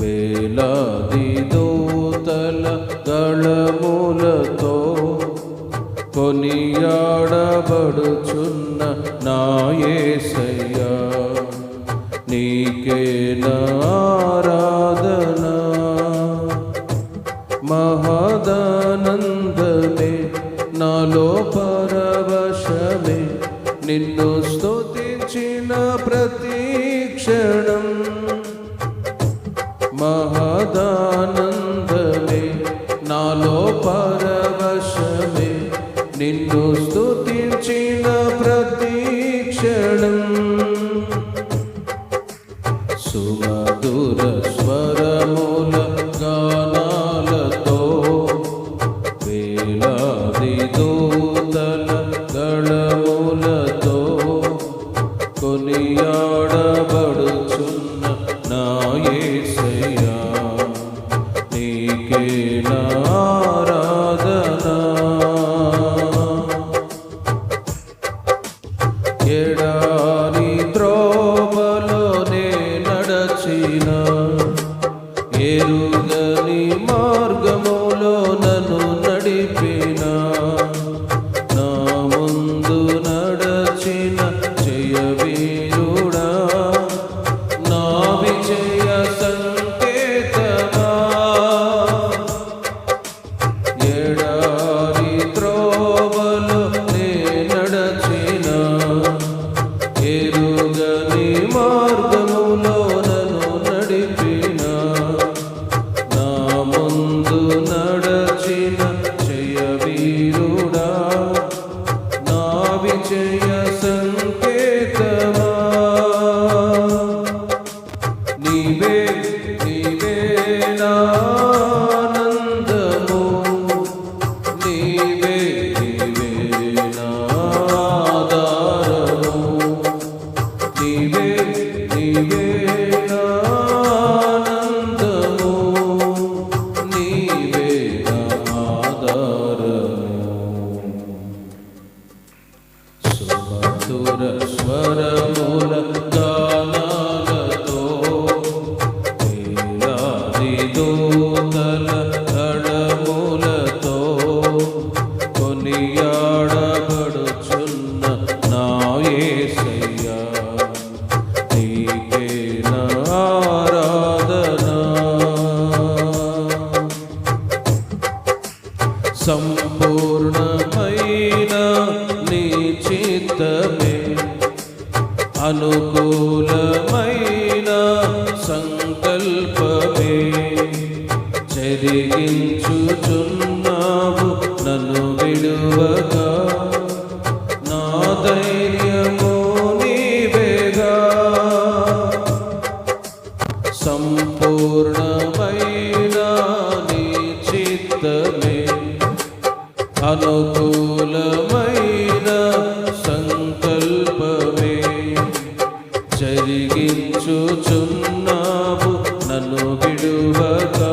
వేలాది దో మహదానందమే. నాలో పరవశమే. నిన్ను ఏసయ్యా నీకే నారాధన. ఎడారి ద్రోమలో నే నడచిన. ఎరుగని మార్గం Nivedana. సంకల్పమే చెరిగించుచున్నావు నన్ను విడువగా. నా ధైర్యము నీవేగా. సంపూర్ణమైన నీ చిత్తమే. అనుకూ ఉన్నావు నన్ను విడువగా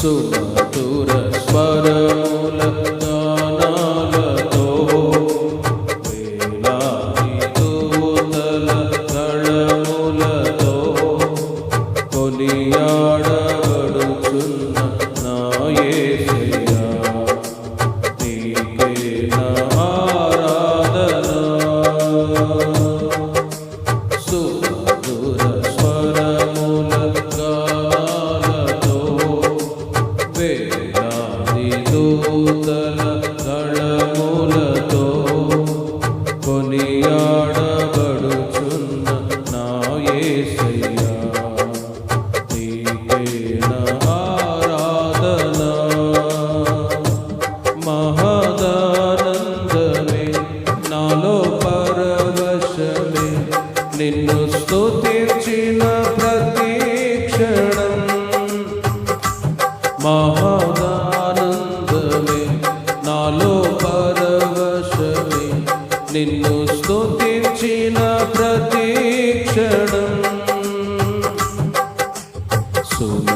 సుమధుర స్వరముల గానాలతో వేలాది దూతల గళములతో కొనియాడ sou